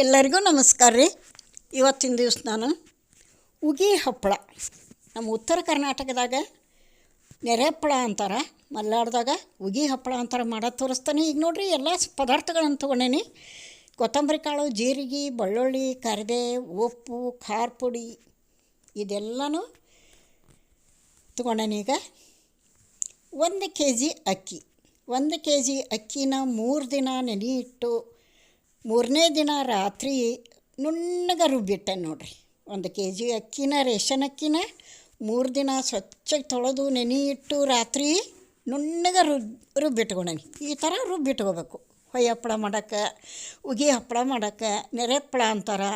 ಎಲ್ಲರಿಗೂ ನಮಸ್ಕಾರ ರೀ. ಇವತ್ತಿನ ದಿವಸ ನಾನು ಉಗಿ ಹಪ್ಪಳ. ನಮ್ಮ ಉತ್ತರ ಕರ್ನಾಟಕದಾಗ ನೆರೆ ಹಪ್ಪಳ ಅಂತಾರೆ, ಮಲ್ನಾಡ್ದಾಗ ಉಗಿ ಹಪ್ಪಳ ಅಂತಾರೆ ಮಾಡೋದು ತೋರಿಸ್ತಾನೆ. ಈಗ ನೋಡಿರಿ, ಎಲ್ಲ ಪದಾರ್ಥಗಳನ್ನು ತೊಗೊಂಡೇನಿ. ಕೊತ್ತಂಬರಿ ಕಾಳು, ಜೀರಿಗೆ, ಬೆಳ್ಳುಳ್ಳಿ, ಕರಿದೆ, ಉಪ್ಪು, ಖಾರ ಪುಡಿ ಇದೆಲ್ಲನೂ ಈಗ. ಒಂದು ಕೆ ಜಿ ಅಕ್ಕಿ. ಒಂದು ಕೆ ಜಿ ಅಕ್ಕಿನ ಮೂರು ದಿನ ನೆನೆ ಇಟ್ಟು ಮೂರನೇ ದಿನ ರಾತ್ರಿ ನುಣ್ಣಗೆ ರುಬ್ಬಿಟ್ಟೆ ನೋಡ್ರಿ. ಒಂದು ಕೆ ಜಿ ಅಕ್ಕಿನ, ರೇಷನ್ ಅಕ್ಕಿನ, ಮೂರು ದಿನ ಸ್ವಚ್ಛಗೆ ತೊಳೆದು ನೆನೆ ಇಟ್ಟು ರಾತ್ರಿ ನುಣ್ಣಗೆ ರುಬ್, ರುಬ್ಬಿಟ್ಕೊಂಡೇನಿ. ಈ ಥರ ರುಬ್ಬಿಟ್ಕೋಬೇಕು. ಹೊಯ್ ಹಪ್ಪಳ ಮಾಡೋಕ್ಕೆ, ಉಗಿ ಹಪ್ಪಳ ಮಾಡೋಕ್ಕೆ, ನೆರೆ ಹಪ್ಪಳ ಅಂತಾರೆ,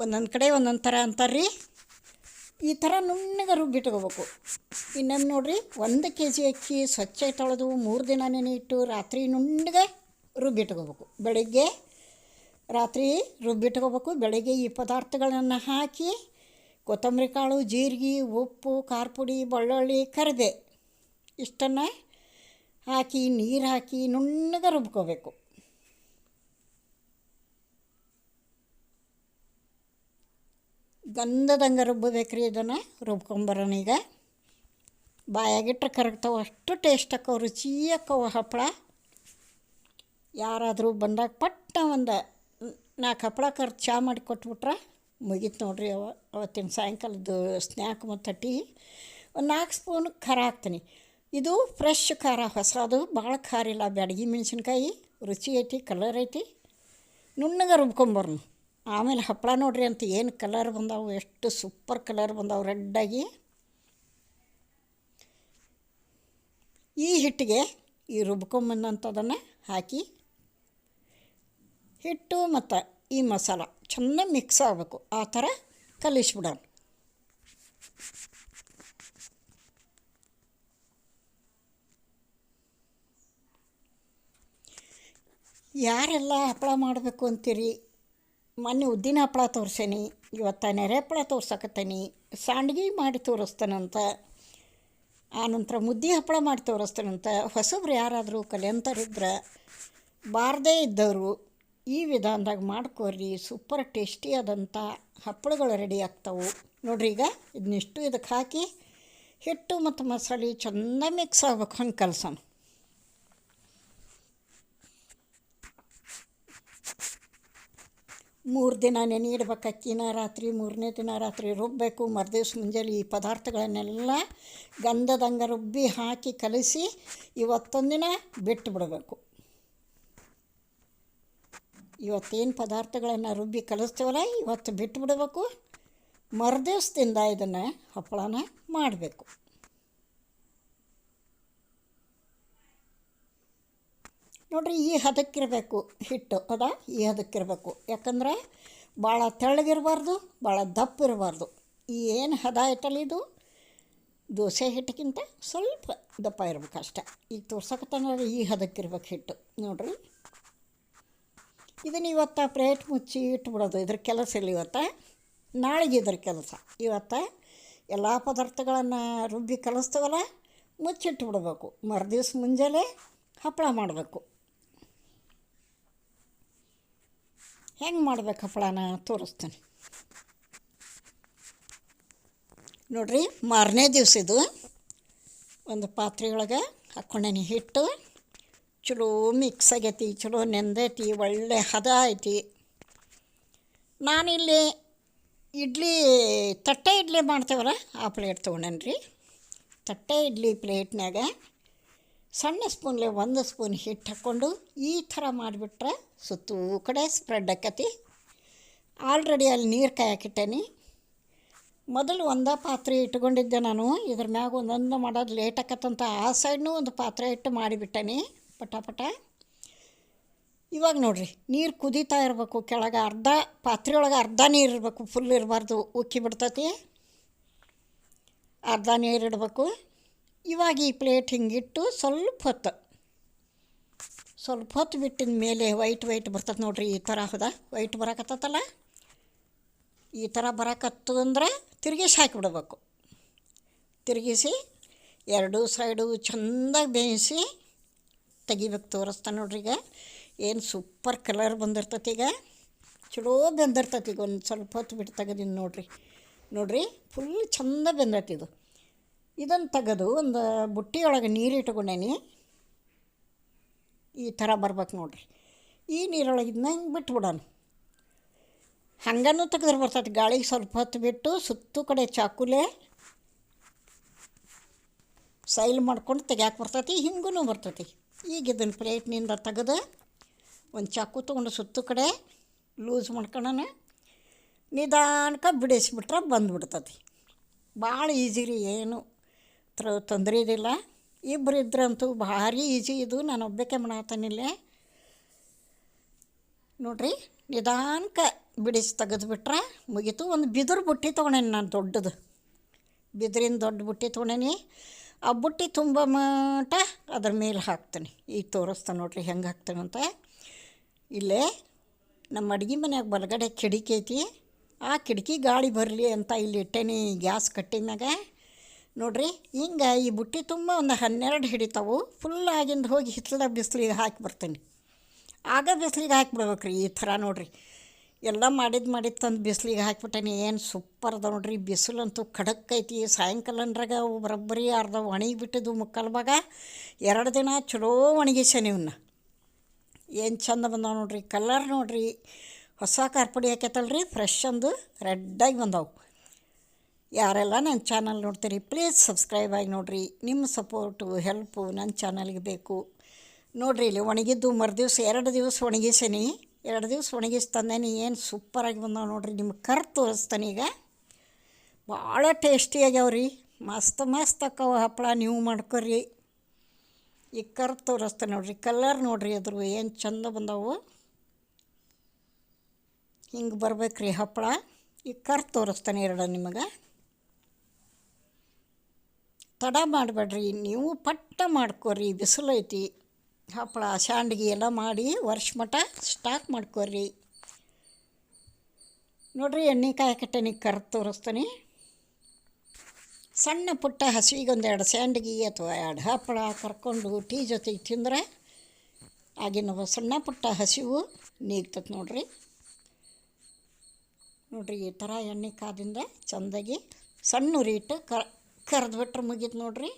ಒಂದೊಂದು ಕಡೆ ಒಂದೊಂದು ಥರ ಅಂತಾರೆ ರೀ ಈ ಥರ ನುಣ್ಣಗೆ ರುಬ್ಬಿಟ್ಕೋಬೇಕು. ಇನ್ನೊಂದು ನೋಡಿರಿ, ಒಂದು ಕೆ ಜಿ ಅಕ್ಕಿ ಸ್ವಚ್ಛ ತೊಳೆದು ಮೂರು ದಿನ ನೆನೆ ಇಟ್ಟು ರಾತ್ರಿ ನುಣ್ಣಗೆ ರುಬ್ಬಿಟ್ಕೋಬೇಕು ಬೆಳಗ್ಗೆ ರಾತ್ರಿ ರುಬ್ಬಿಟ್ಕೋಬೇಕು ಬೆಳಗ್ಗೆ ಈ ಪದಾರ್ಥಗಳನ್ನು ಹಾಕಿ ಕೊತ್ತಂಬರಿ ಕಾಳು, ಜೀರಿಗೆ, ಉಪ್ಪು ಖಾರ ಪುಡಿ ಬೆಳ್ಳುಳ್ಳಿ ಕರಿದೆ ಇಷ್ಟನ್ನು ಹಾಕಿ, ನೀರು ಹಾಕಿ ನುಣ್ಣಗೆ ರುಬ್ಕೋಬೇಕು. ಗಂಧದಂಗೆ ರುಬ್ಬಬೇಕ್ರಿ ಇದನ್ನು. ರುಬ್ಕೊಂಬರೋಣ ಈಗ. ಬಾಯಾಗಿಟ್ರೆ ಕರಗ್ತಾವೆ. ಅಷ್ಟು ಟೇಸ್ಟ್ ಅಕ್ಕವು ರುಚಿ ಅಕ್ಕವು ಹಪ್ಪಳ. ಯಾರಾದರೂ ಬಂದಾಗ ಪಟ್ಟ ಒಂದು ನಾಲ್ಕು ಹಪ್ಪಳ ಕರ್ದು ಚಾ ಮಾಡಿ ಕೊಟ್ಬಿಟ್ರೆ ಮುಗೀತು ನೋಡ್ರಿ ಅವ, ಅವತ್ತಿನ ಸಾಯಂಕಾಲದ್ದು ಸ್ನ್ಯಾಕ್ ಮತ್ತು ಟೀ ಒಂದು ನಾಲ್ಕು ಸ್ಪೂನ್ ಖಾರ ಹಾಕ್ತೀನಿ. ಇದು ಫ್ರೆಶ್ ಖಾರ ಹೊಸದು ಭಾಳ ಖಾರ ಇಲ್ಲ, ಬ್ಯಾಡಗಿ ಮೆಣಸಿನ್ಕಾಯಿ, ರುಚಿ ಐತಿ ಕಲರ್ ಐತಿ. ನುಣ್ಣಗೆ ರುಬ್ಕೊಂಬರ್ನು. ಆಮೇಲೆ ಹಪ್ಪಳ ನೋಡ್ರಿ ಅಂತ ಏನು ಕಲರ್ ಬಂದಾವು, ಎಷ್ಟು ಸೂಪರ್ ಕಲರ್ ಬಂದಾವು ರೆಡ್ಡಾಗಿ ಈ ಹಿಟ್ಟಿಗೆ ಈ ರುಬ್ಕೊಂಬಂದಂಥದನ್ನು ಹಾಕಿ ಹಿಟ್ಟು ಮತ್ತು ಈ ಮಸಾಲ ಚೆನ್ನಾಗಿ ಮಿಕ್ಸ್ ಆಗಬೇಕು. ಆ ಥರ ಕಲಿಸ್ಬಿಡೋಣ. ಯಾರೆಲ್ಲ ಹಪ್ಪಳ ಮಾಡಬೇಕು ಅಂತೀರಿ? ಮೊನ್ನೆ ಉದ್ದಿನ ಹಪ್ಪಳ ತೋರಿಸೇನಿ, ಇವತ್ತು ನೆರೆ ಹಪ್ಪಳ ತೋರ್ಸಕತ್ತೇನಿ, ಸಂಡ್ಗಿ ಮಾಡಿ ತೋರಿಸ್ತಾನಂತ ಆನಂತರ ಮುದ್ದೆ ಹಪ್ಪಳ ಮಾಡಿ ತೋರಿಸ್ತಾನಂತ, ಹೊಸಬ್ರು ಯಾರಾದರೂ ಕಲಿಯಂತರಿದ್ರೆ ಬಾರದೇ ಇದ್ದವರು ಈ ವಿಧಾನದಾಗ ಮಾಡ್ಕೋರಿ ಸೂಪರ್ ಟೇಸ್ಟಿ ಆದಂಥ ಹಪ್ಪಳಗಳು ರೆಡಿ ಆಗ್ತಾವೆ. ನೋಡ್ರಿ ಈಗ ಇದನ್ನಿಷ್ಟು ಇದಕ್ಕೆ ಹಾಕಿ ಹಿಟ್ಟು ಮತ್ತು ಮಸಾಲೆ ಚೆಂದ ಮಿಕ್ಸ್ ಆಗ್ಬೇಕು ಹಂಗೆ ಕೆಲಸ ಮೂರು ದಿನ ನೆನೆ ಇಡ್ಬೇಕು ಅಕ್ಕಿನ, ರಾತ್ರಿ ಮೂರನೇ ದಿನ ರಾತ್ರಿ ರುಬ್ಬಬೇಕು ಮರುದಿವ್ಸ ಮುಂಜಾನೆ ಈ ಪದಾರ್ಥಗಳನ್ನೆಲ್ಲ ಗಂಧದಂಗೆ ರುಬ್ಬಿ ಹಾಕಿ ಕಲಿಸಿ ಇವತ್ತೊಂದಿನ ಬಿಟ್ಟು ಬಿಡಬೇಕು ಇವತ್ತೇನು ಪದಾರ್ಥಗಳನ್ನು ರುಬ್ಬಿ ಕಲಿಸ್ತೇವಲ್ಲ, ಇವತ್ತು ಬಿಟ್ಟು ಬಿಡಬೇಕು ಮರುದಿವ್ಸದಿಂದ ಇದನ್ನು ಹಪ್ಪಳನ ಮಾಡಬೇಕು. ನೋಡ್ರಿ, ಈ ಹದಕ್ಕಿರಬೇಕು ಹಿಟ್ಟು, ಅದ? ಈ ಹದಕ್ಕಿರಬೇಕು. ಯಾಕಂದ್ರೆ ಭಾಳ ತೆಳ್ಳಗಿರಬಾರ್ದು ಭಾಳ ದಪ್ಪ ಇರಬಾರ್ದು ಈ ಏನು ಹದ ಐತಲ್ಲ ಇದು? ದೋಸೆ ಹಿಟ್ಟಿಗಿಂತ ಸ್ವಲ್ಪ ದಪ್ಪ ಇರಬೇಕು ಅಷ್ಟೆ ಈಗ ತೋರ್ಸಕತ್ತಾನ ಈ ಹದಕ್ಕಿರ್ಬೇಕು ಹಿಟ್ಟು. ನೋಡ್ರಿ. ಇದನ್ನು ಇವತ್ತು ಪ್ಲೇಟ್ ಮುಚ್ಚಿ ಇಟ್ಬಿಡೋದು ಇದ್ರ ಕೆಲಸ ಇಲ್ಲ ಇವತ್ತು. ನಾಳೆಗೆ ಇದ್ರ ಕೆಲಸ. ಇವತ್ತು ಎಲ್ಲ ಪದಾರ್ಥಗಳನ್ನು ರುಬ್ಬಿ ಕಲಿಸ್ತೇವಲ್ಲ, ಮುಚ್ಚಿಟ್ಬಿಡ್ಬೇಕು. ಮರುದಿವ್ಸ ಮುಂಜಾನೆ ಹಪ್ಪಳ ಮಾಡಬೇಕು. ಹೆಂಗೆ ಮಾಡ್ಬೇಕು ಹಪ್ಪಳನ ತೋರಿಸ್ತೀನಿ. ನೋಡ್ರಿ ಮಾರನೇ ದಿವಸ ಇದು. ಒಂದು ಪಾತ್ರೆಯೊಳಗೆ ಹಾಕ್ಕೊಂಡೇನಿ ಹಿಟ್ಟು. ಚಲೋ ಮಿಕ್ಸ್ ಆಗೈತಿ, ಚಲೋ ನೆಂದೈತಿ, ಒಳ್ಳೆ ಹದ ಐತಿ. ನಾನಿಲ್ಲಿ ಇಡ್ಲಿ, ತಟ್ಟೆ ಇಡ್ಲಿ ಮಾಡ್ತೇವಲ್ಲ, ಆ ಪ್ಲೇಟ್ ತೊಗೊಂಡೇನ್ರಿ. ತಟ್ಟೆ ಇಡ್ಲಿ ಪ್ಲೇಟ್ನಾಗ ಸಣ್ಣ ಸ್ಪೂನ್ಲೆ ಒಂದು ಸ್ಪೂನ್ ಹಿಟ್ಟು ಹಾಕ್ಕೊಂಡು ಈ ಥರ ಮಾಡಿಬಿಟ್ರೆ ಸುತ್ತೂ ಕಡೆ ಸ್ಪ್ರೆಡ್ ಆಕತಿ. ಆಲ್ರೆಡಿ ಅಲ್ಲಿ ನೀರು ಕಾಯಕ್ಕಿಟ್ಟೇನಿ ಮೊದಲು ಒಂದ ಪಾತ್ರೆ ಇಟ್ಕೊಂಡಿದ್ದೆ ನಾನು, ಇದ್ರ ಮ್ಯಾಗ ಒಂದೊಂದು ಮಾಡೋದು ಲೇಟ್ ಆಕತ್ತಂತ ಆ ಸೈಡ್ನೂ ಒಂದು ಪಾತ್ರೆ ಇಟ್ಟು ಮಾಡಿಬಿಟ್ಟೇನಿ. ಪಟ ಇವಾಗ ನೋಡಿರಿ, ನೀರು ಕುದೀತಾ ಇರಬೇಕು, ಕೆಳಗೆ ಅರ್ಧ ಪಾತ್ರೆ ಒಳಗೆ ಅರ್ಧ ನೀರು ಇರಬೇಕು ಫುಲ್ ಇರಬಾರ್ದು, ಉಕ್ಕಿ ಬಿಡ್ತತಿ. ಅರ್ಧ ನೀರು ಇಡಬೇಕು. ಇವಾಗ ಈ ಪ್ಲೇಟ್ ಹಿಂಗಿಟ್ಟು ಸ್ವಲ್ಪ ಹೊತ್ತು ಸ್ವಲ್ಪ ಹೊತ್ತು ಬಿಟ್ಟಿದ ಮೇಲೆ ವೈಟ್ ವೈಟ್ ಬರ್ತದೆ ನೋಡ್ರಿ, ಈ ಥರ ಹೌದಾ. ವೈಟ್ ಬರಕತ್ತಲ್ಲ ಈ ಥರ ಬರಕತ್ತು ಅಂದ್ರೆ ತಿರುಗಿಸಿ ಹಾಕಿಬಿಡ್ಬೇಕು ತಿರುಗಿಸಿ ಎರಡೂ ಸೈಡು ಚೆಂದಾಗಿ ಬೇಯಿಸಿ ತೆಗಿಬೇಕು ತೋರಿಸ್ತಾನೆ ನೋಡ್ರಿ ಈಗ. ಏನು ಸೂಪರ್ ಕಲರ್ ಬಂದಿರ್ತೈತಿ ಈಗ. ಚಲೋ ಬೆಂದಿರ್ತೈತಿ ಈಗ ಒಂದು ಸ್ವಲ್ಪ ಹೊತ್ತು ಬಿಟ್ಟು ತೆಗೆದಿನಿ ನೋಡ್ರಿ. ನೋಡ್ರಿ ಫುಲ್ ಚಂದ ಬೆಂದೈತಿ ಇದು. ಇದನ್ನು ತೆಗೆದು ಒಂದು ಬುಟ್ಟಿ ಒಳಗೆ ನೀರು ಇಟ್ಕೊಂಡೇನಿ. ಈ ಥರ ಬರ್ಬೇಕು ನೋಡ್ರಿ. ಈ ನೀರೊಳಗೆ ಇದನ್ನ ಹಿಂಗೆ ಬಿಟ್ಬಿಡೋಣ. ಹಂಗನೂ ತೆಗೆದ್ರೆ ಬರ್ತೈತಿ. ಗಾಳಿಗೆ ಸ್ವಲ್ಪ ಹೊತ್ತು ಬಿಟ್ಟು ಸುತ್ತು ಕಡೆ ಚಾಕುಲೆ ಸೈಲ್ ಮಾಡ್ಕೊಂಡು ತೆಗ್ಯಾಕೆ ಬರ್ತೈತಿ ಹಿಂಗೂ ಬರ್ತೈತಿ. ಈಗ ಇದನ್ನು ಪ್ಲೇಟ್ನಿಂದ ತೆಗೆದು ಒಂದು ಚಾಕು ತೊಗೊಂಡು ಸುತ್ತು ಕಡೆ ಲೂಸ್ ಮಾಡ್ಕೊಳ್ಳೋಣ ನಿಧಾನಕ್ಕೆ ಬಿಡಿಸ್ಬಿಟ್ರೆ ಬಂದ್ಬಿಡ್ತದೆ. ಭಾಳ ಈಸಿ ರೀ, ಏನು ತ್ರ ತೊಂದರೆ ಇದಿಲ್ಲ. ಇಬ್ಬರು ಇದ್ರಂತೂ ಭಾರಿ ಈಜಿ ಇದು, ನಾನು ಒಬ್ಬಕ್ಕೆ ಮಾಡತ್ತಾನಿಲ್ಲೇ ನೋಡ್ರಿ, ನಿಧಾನಕ್ಕೆ ಬಿಡಿಸಿ ತೆಗೆದುಬಿಟ್ರೆ ಮುಗೀತು. ಒಂದು ಬಿದಿರು ಬುಟ್ಟಿ ತೊಗೊಂಡೇನಿ ನಾನು ದೊಡ್ಡದು. ಬಿದಿರಿನ ದೊಡ್ಡ ಬುಟ್ಟಿ ತೊಗೊಂಡೇನಿ. ಆ ಬುಟ್ಟಿ ತುಂಬ ಮಟ, ಅದ್ರ ಮೇಲೆ ಹಾಕ್ತೀನಿ. ಈಗ ತೋರಿಸ್ತಾನೆ ನೋಡ್ರಿ ಹೆಂಗೆ ಹಾಕ್ತಾನೆ ಅಂತ. ಇಲ್ಲೇ ನಮ್ಮ ಅಡುಗೆ ಮನೆಯಾಗ ಬಲಗಡೆ ಕಿಟಕಿ ಐತಿ. ಆ ಕಿಡಕಿ ಗಾಳಿ ಬರಲಿ ಅಂತ ಇಲ್ಲಿ ಇಟ್ಟೇನಿ ಗ್ಯಾಸ್ ಕಟ್ಟಿದಾಗ ನೋಡ್ರಿ, ಹಿಂಗೆ ಈ ಬುಟ್ಟಿ ತುಂಬ ಒಂದು ಹನ್ನೆರಡು ಹಿಡಿತಾವು. ಫುಲ್ ಆಗಿಂದ ಹೋಗಿ ಹಿತ್ತಲ ಬಿಸಿಲಿಗೆ ಹಾಕಿ ಬರ್ತೀನಿ. ಆಗ ಬಿಸಿಲಿಗೆ ಹಾಕಿಬಿಡ್ಬೇಕು ರೀ ಈ ಥರ ನೋಡ್ರಿ. ಎಲ್ಲ ಮಾಡಿದ್ದು ಮಾಡಿದ್ದು ತಂದು ಬಿಸಿಲಿಗೆ ಹಾಕಿಬಿಟ್ಟೇನಿ. ಏನು ಸೂಪರ್ ಅದ ನೋಡ್ರಿ. ಬಿಸಿಲಂತೂ ಖಡಕ್ ಐತಿ ಸಾಯಂಕಾಲ ಅಂದ್ರಾಗ ಬರೋಬ್ಬರಿ ಅರ್ಧ ಒಣಗಿ ಬಿಟ್ಟಿದ್ದು ಮುಕ್ಕಾಲು ಭಾಗ ಎರಡು ದಿನ ಚಲೋ ಒಣಗಿಸೇನಿ ಇವನ್ನ ಏನು ಚಂದ ಬಂದಾವ ನೋಡ್ರಿ. ಕಲರ್ ನೋಡ್ರಿ. ಹೊಸ ಕಾರ್ಪುಡಿ ಹಾಕೈತಲ್ರಿ ಫ್ರೆಶ್ ಅಂದು ರೆಡ್ಡಾಗಿ ಬಂದಾವು. ಯಾರೆಲ್ಲ ನನ್ನ ಚಾನಲ್ ನೋಡ್ತೀರಿ, ಪ್ಲೀಸ್ ಸಬ್ಸ್ಕ್ರೈಬ್ ಆಗಿ ನೋಡಿರಿ. ನಿಮ್ಮ ಸಪೋರ್ಟು, ಹೆಲ್ಪು ನನ್ನ ಚಾನಲ್ಗೆ ಬೇಕು. ನೋಡ್ರಿ ಇಲ್ಲಿ ಒಣಗಿದ್ದು ಮರು ದಿವಸ ಎರಡು ದಿವಸ ಒಣಗಿಸೀನಿ ಎರಡು ದಿವಸ ಒಣಗಿಸಿ ತಂದೇನಿ ಏನು ಸೂಪರಾಗಿ ಬಂದಾವೆ ನೋಡ್ರಿ. ನಿಮ್ಗೆ ಕರ್ ತೋರಿಸ್ತಾನೆ ಈಗ. ಭಾಳ ಟೇಸ್ಟಿ ಆಗ್ಯಾವ ರೀ ಮಸ್ತ್ ಮಸ್ತ್ ಅಕ್ಕವ ಹಪ್ಪಳ. ನೀವು ಮಾಡ್ಕೊರಿ. ಈಗ ಕರ್ ತೋರಿಸ್ತಾನೆ ನೋಡ್ರಿ. ಕಲರ್ ನೋಡ್ರಿ ಅದ್ರ ಏನು ಚಂದ ಬಂದವು. ಹಿಂಗೆ ರೀ ಹಪ್ಪಳ. ಈಗ ಕರ್ ತೋರಿಸ್ತಾನೆ ಎರಡು ನಿಮಗೆ. ತಡ ಮಾಡಬೇಡ್ರಿ. ನೀವು ಪಟ್ಟ ಮಾಡ್ಕೊರಿ. ಬಿಸಿಲೈತಿ. ಹಪ್ಪಳ, ಶಾಂಡ್ಗಿ ಎಲ್ಲ ಮಾಡಿ ವರ್ಷ ಮಟ್ಟ ಸ್ಟಾಕ್ ಮಾಡ್ಕೊರಿ. ನೋಡ್ರಿ ಎಣ್ಣೆ ಕಾಯಿ ಕಟ್ಟೆನಿ ಕರ್ದು ತೋರಿಸ್ತೀನಿ. ಸಣ್ಣ ಪುಟ್ಟ ಹಸಿವಿಗೊಂದು ಎರಡು ಸ್ಯಾಂಡ್ಗಿ ಅಥವಾ ಎರಡು ಹಪ್ಪಳ ಕರ್ಕೊಂಡು ಟೀ ಜೊತೆಗೆ ತಿಂದರೆ ಆಗಿನ ಸಣ್ಣ ಪುಟ್ಟ ಹಸಿವು ನೀಗ್ತದೆ ನೋಡ್ರಿ. ನೋಡ್ರಿ ಈ ಥರ ಎಣ್ಣೆ ಕಾದಿಂದ ಚೆಂದಾಗಿ ಸಣ್ಣ ರೀಟ್ ಕರ್ ಕರೆದ್ಬಿಟ್ರೆ ಮುಗೀತು ನೋಡ್ರಿ.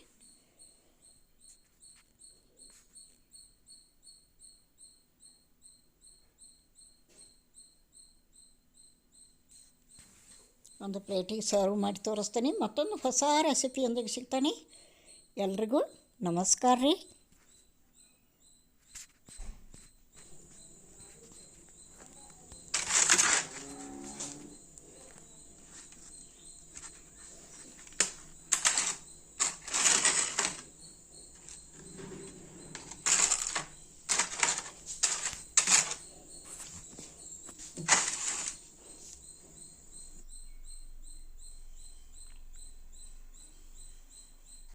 ಒಂದು ಪ್ಲೇಟಿಗೆ ಸರ್ವ್ ಮಾಡಿ ತೋರಿಸ್ತೀನಿ. ಮತ್ತೊಂದು ಹೊಸ ರೆಸಿಪಿಯೊಂದಿಗೆ ಸಿಗ್ತಾನೆ. ಎಲ್ರಿಗೂ ನಮಸ್ಕಾರ ರೀ.